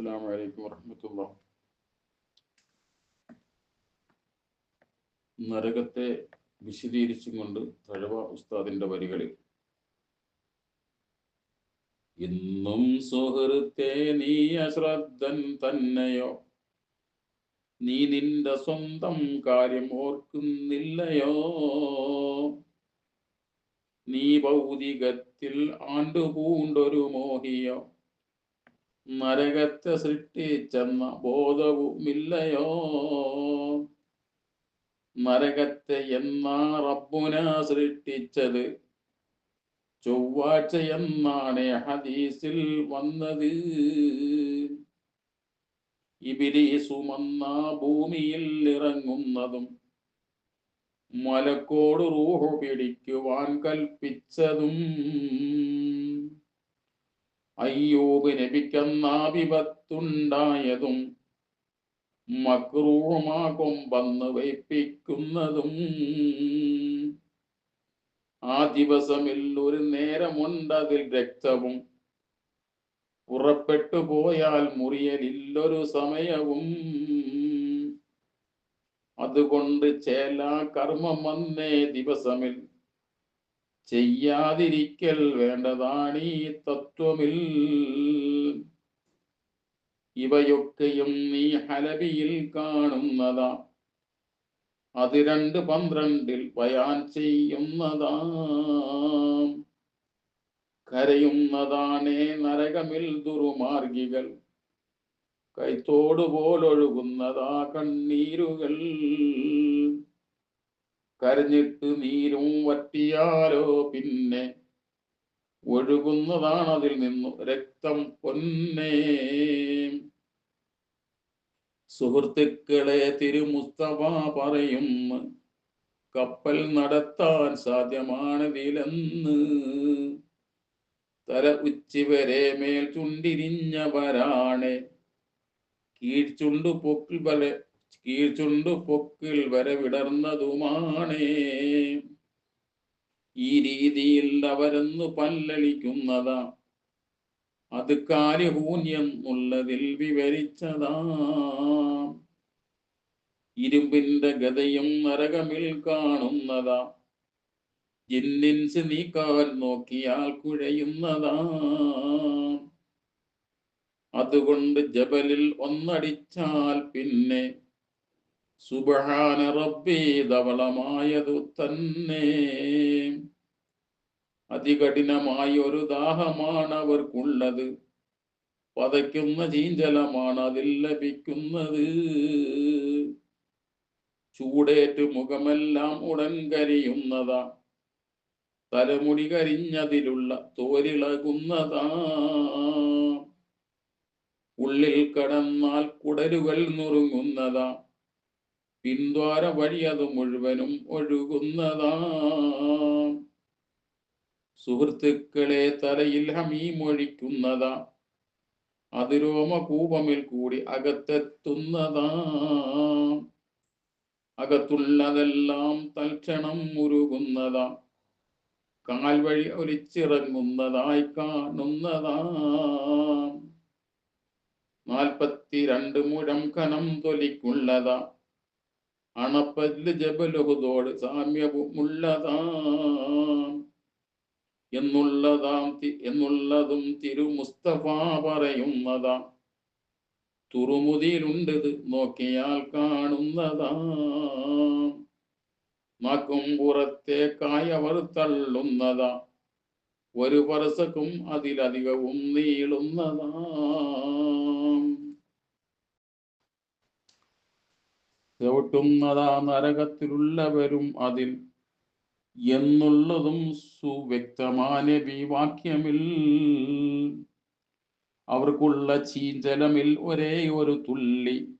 അസ്സാം വലൈക്കും വർഹമത്തുള്ള നരകത്തെ വിശദീകരിച്ചും കൊണ്ട് തഴവ ഉസ്താദിന്റെ വരികളിൽ എന്നും സുഹൃത്തെ നീ അശ്രദ്ധൻ തന്നെയോ? നീ നിന്റെ സ്വന്തം കാര്യം ഓർക്കുന്നില്ലയോ? നീ ഭൗതികത്തിൽ ആണ്ടുപൂണ്ടൊരു മോഹിയോ? നരകത്തെ സൃഷ്ടിച്ചെന്ന ബോധവുമില്ലയോ? മരകത്തെ എന്നാ റബ്ബുന സൃഷ്ടിച്ചത് ചൊവ്വാഴ്ച എന്നാണ് ഹദീസിൽ വന്നത്. ഇബിലീസുമെന്ന ഭൂമിയിൽ ഇറങ്ങുന്നതും മലക്കോട് റൂഹു പിടിക്കുവാൻ കൽപ്പിച്ചതും അയ്യൂബ് നബിക്കെന്ന വിപത്തുണ്ടായതും മക്രൂഹമാകും വന്ന് വയ്പ്പിക്കുന്നതും ആ ദിവസമിൽ ഒരു നേരമുണ്ടതിൽ രക്തവും പുറപ്പെട്ടു പോയാൽ മുറിയലില്ലൊരു സമയവും. അതുകൊണ്ട് ചേലാ കർമ്മം വന്നേ ദിവസമിൽ ചെയ്യാതിരിക്കൽ വേണ്ടതാണീ തത്വമിൽ. ഇവയൊക്കെയും നീ ഹലബിയിൽ കാണുന്നതാ. അത് രണ്ട് പന്ത്രണ്ടിൽ ബയാൻ ചെയ്യുന്നതാ. കരയുന്നതാണേ നരകമിൽ ദുർമാർഗികൾ. കൈത്തോട് പോലൊഴുകുന്നതാ കണ്ണീരുകൾ. കരഞ്ഞിട്ട് നീരും വറ്റിയാലോ പിന്നെ? ഒഴുകുന്നതാണ് അതിൽ നിന്നു രക്തം പൊന്നേ. സുഹൃത്തുക്കളെ തിരുമുസ്തഫ പറയും കപ്പൽ നടത്താൻ സാധ്യമാണതിലെന്ന്. തല ഉച്ചിവരെ മേൽ ചുണ്ടിരിഞ്ഞവരാണ്. കീഴ്ചുണ്ടു പൊക്കിൽ കീഴ്ചുണ്ടു പൊക്കിൽ വരെ വിടർന്നതുമാണേ. ഈ രീതിയിൽ അവരെന്ന് പല്ലളിക്കുന്നതാ. അത് കാര്യഹൂന്യെന്നുള്ളതിൽ വിവരിച്ചതാ. ഇരുമ്പിന്റെ ഗതയും നരകമിൽ കാണുന്നതാ. ജിന്നിൻസ് നീക്കാൻ നോക്കിയാൽ കുഴയുന്നതാ. അതുകൊണ്ട് ജബലിൽ ഒന്നടിച്ചാൽ പിന്നെ സുബഹാന റബ്ബി ധവളമായതു തന്നെ. അതികഠിനമായ ഒരു ദാഹമാണ് അവർക്കുള്ളത്. പതയ്ക്കുന്ന ചീഞ്ചലമാണ് അതിൽ ലഭിക്കുന്നത്. ചൂടേറ്റ് മുഖമെല്ലാം ഉടൻ കരിയുന്നതാ. തലമുടി കരിഞ്ഞതിലുള്ള തോരിളകുന്നതാ. ഉള്ളിൽ കടന്നാൽ കുടലുകൾ നുറുങ്ങുന്നതാ. പിന്ദ്വാര വഴി അത് മുഴുവനും ഒഴുകുന്നതാ. സുഹൃത്തുക്കളെ തലയിൽ ഹമീമൊഴിക്കുന്നതാ. അതിരോമ കൂപമിൽ കൂടി അകത്തെത്തുന്നതാ. അകത്തുള്ളതെല്ലാം തൽക്ഷണം മുരുകുന്നതാ കാൽ വഴി ഒലിച്ചിറങ്ങുന്നതായി കാണുന്നതാ. നാൽപ്പത്തിരണ്ട് മുഴം കനം തൊലിക്കുള്ളതാ. അണപ്പല്ല് ജബലുഹുദോട് സാമ്യവുമുള്ളതാം എന്നുള്ളതാം എന്നുള്ളതും തിരു മുസ്തഫ പറയുന്നതാം. തുറുമുതിയിലുണ്ടത് നോക്കിയാൽ കാണുന്നതാം. നാക്കും പുറത്തേക്കായ അവർ തള്ളുന്നതാം ഒരു പറസക്കും അതിലധികവും നീളുന്നതാ. ചവിട്ടുന്നതാ നരകത്തിലുള്ളവരും അതിൽ എന്നുള്ളതും സുവ്യക്തമായ വാക്യമിൽ അവർക്കുള്ള ചീഞ്ചലമിൽ ഒരേ ഒരു തുള്ളി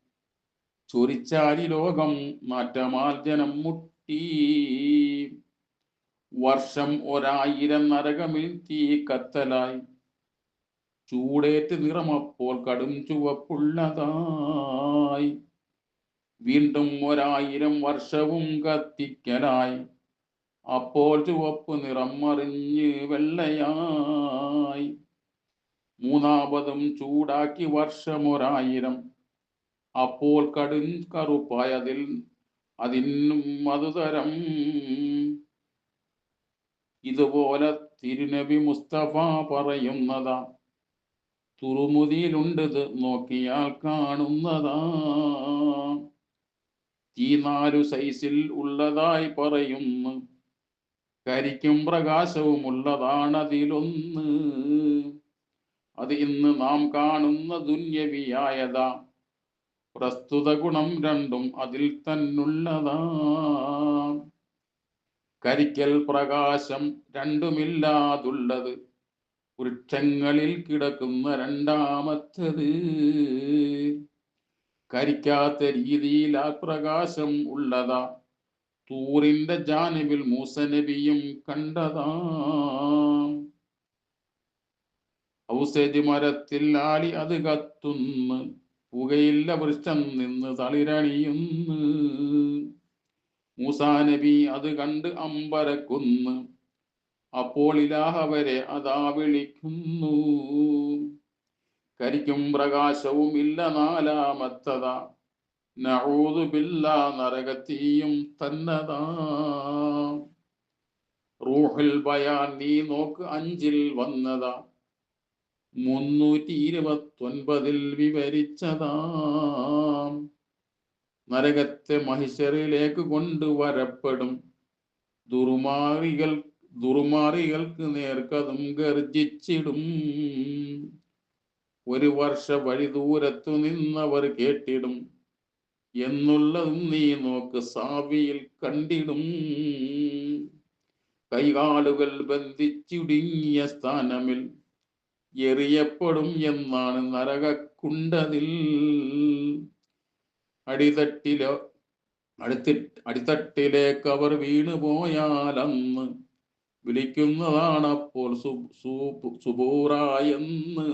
ചൊരിച്ചാരി ലോകം മാറ്റമാർജനം മുട്ടി. വർഷം ഒരായിരം നരകമിൽ തീ കത്തലായി. ചൂടേറ്റ് നിറമപ്പോൾ കടും ചുവപ്പുള്ളതായി. വീണ്ടും ഒരായിരം വർഷവും കത്തിക്കലായി. അപ്പോൾ ചുവപ്പ് നിറം മറിഞ്ഞ് വെള്ളയായി. മൂന്നാമതും ചൂടാക്കി വർഷമൊരായിരം. അപ്പോൾ കടും കറുപ്പായതിൽ അതിനും മധുതരം. ഇതുപോലെ തിരുനബി മുസ്തഫ പറയുന്നതാ. തുറുമുതിയിലുണ്ടത് നോക്കിയാൽ കാണുന്നതാ. തീ നാലു സൈസിൽ ഉള്ളതായി പറയുന്നു. കരിക്കും പ്രകാശവും ഉള്ളതാണതിലൊന്ന് അത് ഇന്ന് നാം കാണുന്ന ദുന്യവിയായതാ. പ്രസ്തുത ഗുണം രണ്ടും അതിൽ തന്നുള്ളതാ. കരിക്കൽ പ്രകാശം രണ്ടുമില്ലാതുള്ളത്. വൃക്ഷങ്ങളിൽ കിടക്കുന്ന രണ്ടാമത്തത്. കരിക്കാത്ത രീതിയിൽ ആ പ്രകാശം ഉള്ളതാ. തൂറിന്റെ ജാനവിൽ മൂസനബിയും കണ്ടതാ. ഔസേജ് മരത്തിൽ ആളി അത് കത്തുന്നു. പുകയില്ല വൃക്ഷം നിന്ന് തളിരണിയുന്നു. മൂസാ നബി അത് കണ്ട് അമ്പരക്കുന്നു. അപ്പോൾ ഇലാഹവരെ അതാ വിളിക്കുന്നു. കരിക്കും പ്രകാശവും ഇല്ല നാലാമത്തത ബില്ലാ നരകത്തിയും തന്നതാ. റൂഹുൽ ബയാൻ നീ നോക്ക് അഞ്ചിൽ വന്നതാ. മുന്നൂറ്റി ഇരുപത്തൊൻപതിൽ വിവരിച്ചതാ. നരകത്തെ മഹിഷറിലേക്ക് കൊണ്ടുവരപ്പെടും. ദുർമാറികൾ ദുർമാറികൾക്ക് നേർക്കതും ഗർജിച്ചിടും. ഒരു വർഷ വഴി ദൂരത്തു നിന്നവർ കേട്ടിടും. എന്നുള്ളതും നീ നോക്ക് സാവിയിൽ കണ്ടിടും. കൈകാലുകൾ ബന്ധിച്ചിടുങ്ങിയ സ്ഥാനമിൽ എറിയപ്പെടും എന്നാണ് നരകക്കുണ്ടതിൽ. അടിതട്ടിലോ അടുത്തി അടിത്തട്ടിലേക്ക് അവർ വീണു പോയാലന്ന് വിളിക്കുന്നതാണ് അപ്പോൾ സുബൂറ എന്ന്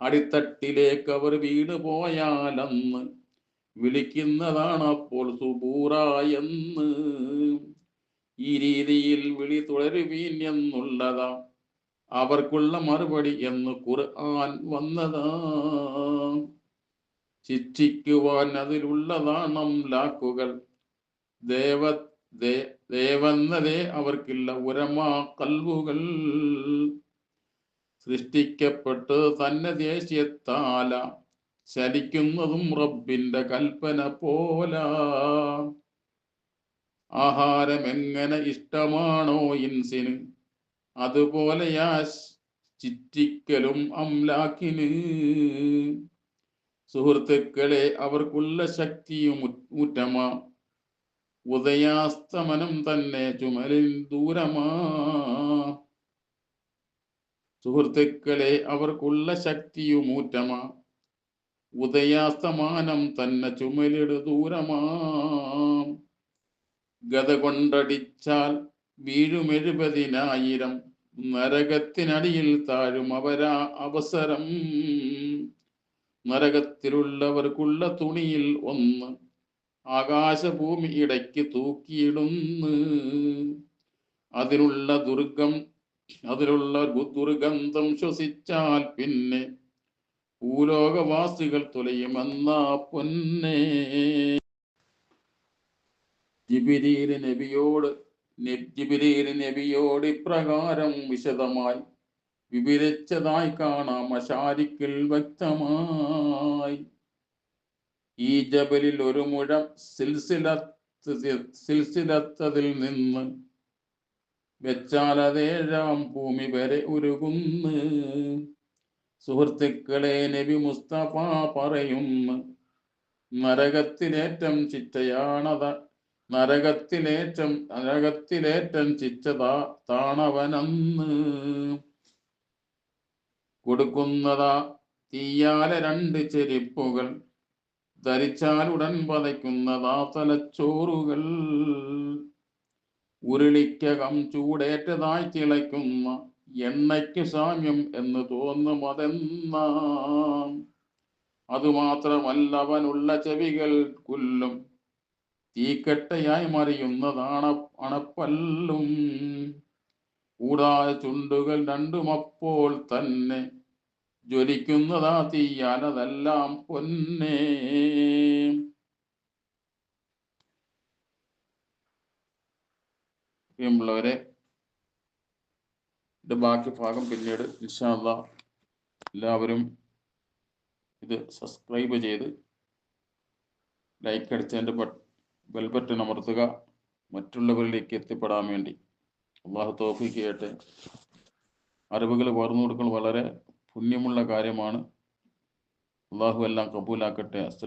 അടിത്തട്ടിലേക്ക് അവർ വീട് പോയാലെന്ന് വിളിക്കുന്നതാണ് അപ്പോൾ സുബൂറ എന്ന് ഈ രീതിയിൽ വിളി തുടരുവീൻ എന്നുള്ളതാ അവർക്കുള്ള മറുപടി എന്ന് ഖുർആൻ വന്നതാ. ശിക്ഷിക്കുവാൻ അതിലുള്ളതാണം ലാക്കുകൾ ദേവ ദേവന്നതേ അവർക്കില്ല. ഉരമാ കൽവുകൾ സൃഷ്ടിക്കപ്പെട്ട് തന്നെ ദേശീയത്താല. ശലിക്കുന്നതും റബ്ബിന്റെ കൽപ്പന പോല. ആഹാരം എങ്ങനെ ഇഷ്ടമാണോ ഇൻസിന് അതുപോലെയാ ചിറ്റിക്കലും അംലാക്കിന് സുഹൃത്തുക്കളെ അവർക്കുള്ള ശക്തിയും ഊറ്റമാ. ഉദയാസ്തമനം തന്നെ ചുമലിൽ ദൂരമാ. സുഹൃത്തുക്കളെ അവർക്കുള്ള ശക്തിയുമൂറ്റമാ. ഉദയാസ്തമാനം തന്നെ ചുമലിട് ദൂരമാ. ഗത കൊണ്ടടിച്ചാൽ വീഴുമെഴുപതിനായിരം നരകത്തിനടിയിൽ താഴും അവരാ അവസരം. നരകത്തിലുള്ളവർക്കുള്ള തുണിയിൽ ഒന്ന് ആകാശഭൂമി ഇടയ്ക്ക് തൂക്കിയിടുന്നു. അതിനുള്ള ദുർഗം അതിലുള്ള ദുർഗന്ധം ശ്വസിച്ചാൽ പിന്നെ ഭൂലോകവാസികൾ തുലയുമെന്നാ പൊന്നെ. ജിബിരീൽ നബിയോട് ജിബിരീൽ നബിയോട് ഇപ്രകാരം വിശദമായി വിവരിച്ചതായി കാണാം അശാരിക്കിൽ വ്യക്തമായി. ഈ ജബലിൽ ഒരു മുഴം സിൽസിലത്ത് സിൽസിലത്തതിൽ നിന്ന് വെച്ചാൽ അതേഴാം ഭൂമി വരെ ഉരുകുന്ന്. സുഹൃത്തുക്കളെ നബി മുസ്തഫ പറയുന്നു നരകത്തിലേറ്റം ചിറ്റയാണത നരകത്തിലേറ്റം നരകത്തിലേറ്റം ചിറ്റതാ താണവനന്ന്. കൊടുക്കുന്നതാ തീയാലെ രണ്ട് ചെരിപ്പുകൾ ധരിച്ചാലുടൻ പതയ്ക്കുന്നതാ തലച്ചോറുകൾ ഉരുളിക്കകം ചൂടേറ്റതായി തിളയ്ക്കുന്ന എണ്ണയ്ക്ക് സാമ്യം എന്ന് തോന്നും അതെന്ന അതുമാത്രമല്ല അവനുള്ള ചെവികൾ കുല്ലും. തീക്കട്ടയായി മറിയുന്നതാണ് അണപ്പല്ലും. കൂടാതെ ചുണ്ടുകൾ രണ്ടും അപ്പോൾ തന്നെ ജ്വലിക്കുന്നതാ തീയാനതെല്ലാം പൊന്നേ. പ്രിയമുള്ളവരെ ഇത് ബാക്കി ഭാഗം പിന്നീട് ഇൻഷാല്ല എല്ലാവരും ഇത് സബ്സ്ക്രൈബ് ചെയ്ത് ലൈക്ക് അടിച്ചതിന്റെ ബെൽ ബട്ടൺ അമർത്തുക. മറ്റുള്ളവരിലേക്ക് എത്തിപ്പെടാൻ വേണ്ടി അള്ളാഹു തോഫിക്ക് ചെയ്യട്ടെ. അറിവുകൾ പകർന്നു കൊടുക്കുന്നത് വളരെ പുണ്യമുള്ള കാര്യമാണ്. അള്ളാഹു എല്ലാം കബൂലാക്കട്ടെ. അസ്സലാം